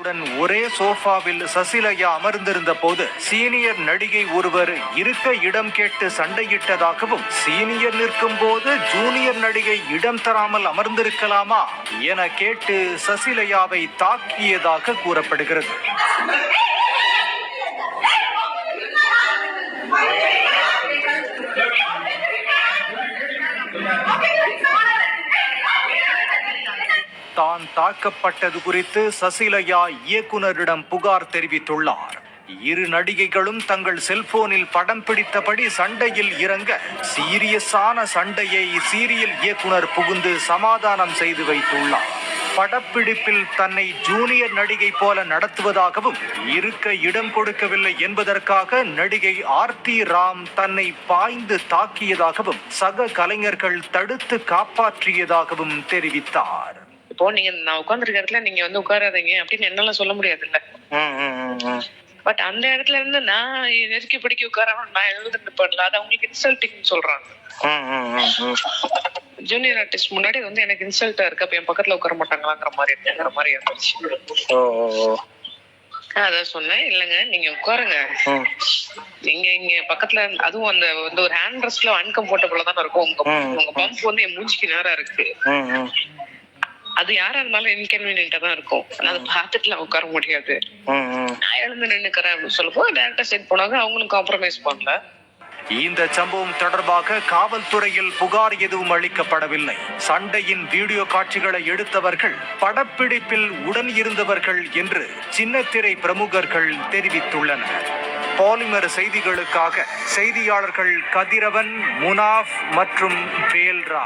உடன் ஒரே சோஃபாவில் சசிலையா அமர்ந்திருந்த போது சீனியர் நடிகை ஒருவர் இருக்க இடம் கேட்டு சண்டையிட்டதாகவும் சீனியர் நிற்கும் போது ஜூனியர் நடிகை இடம் தராமல் அமர்ந்திருக்கலாமா என கேட்டு சசிலையாவை தாக்கியதாக கூறப்படுகிறது. தான் தாக்கப்பட்டது குறித்து சசிலையா இயக்குனரிடம் புகார் தெரிவித்துள்ளார். இரு நடிகைகளும் தங்கள் செல்போனில் படம் பிடித்தபடி சண்டையில் இறங்க சீரியஸான சண்டையை சீரியல் இயக்குனர் புகுந்து சமாதானம் செய்து வைத்துள்ளார். படப்பிடிப்பில் தன்னை ஜூனியர் நடிகை போல நடத்துவதாகவும் இருக்க இடம் கொடுக்கவில்லை என்பதற்காக நடிகை ஆர்த்தி ராம் தன்னை பாய்ந்து தாக்கியதாகவும் சக கலைஞர்கள் தடுத்து காப்பாற்றியதாகவும் தெரிவித்தார். இப்போ நீங்க நான் உட்கார்ந்துருக்க இடத்துல நீங்க வந்து உட்காராதீங்க அப்படின்னு என்னால சொல்ல முடியாதுல்ல. பட் அந்த இடத்துல இருந்து நான் நெருக்கி பிடிக்க உட்காரணும் நான் எழுதுட்டு பண்ணல. அது அவங்களுக்கு இன்சல்ட்டிங் சொல்றாங்க. ஜூனியர் ஆர்டிஸ்ட் முன்னாடி வந்து எனக்கு இன்சல்ட்டா இருக்கு. அப்ப என் பக்கத்துல உட்கார மாட்டாங்களாங்கிற மாதிரி இருக்குங்கிற மாதிரி இருந்துச்சு. அதான் சொன்னேன். இல்லைங்க நீங்க உட்காருங்க. நீங்க இங்க பக்கத்துல அதுவும் அந்த வந்து ஒரு ஹேண்ட் ரெஸ்ட்ல அன்கம்ஃபர்டபுளா தானே இருக்கும். உங்க. உங்க பம்ப் வந்து என் மூஞ்சிக்கு நேரா இருக்கு. அது யாரா இருந்தாலும் இன்கன்வீனியன்டா தான் இருக்கும். அதை பார்த்துட்டுலாம் உட்கார முடியாது. நான் எழுந்து நின்னுக்கிறேன் அப்படின்னு சொல்லப்போ டேரக்டா செட் போனாங்க அவங்களும் காம்ப்ரமைஸ் பண்ணல. இந்த சம்பவம் தொடர்பாக காவல்துறையில் புகார் எதுவும் அளிக்கப்படவில்லை. சண்டையின் வீடியோ காட்சிகளை எடுத்தவர்கள் படப்பிடிப்பில் உடன் இருந்தவர்கள் என்று சின்னத்திரை பிரமுகர்கள் தெரிவித்துள்ளனர். பாலிமர் செய்திகளுக்காக செய்தியாளர்கள் கதிரவன் முனாஃப் மற்றும் வேல்ரா.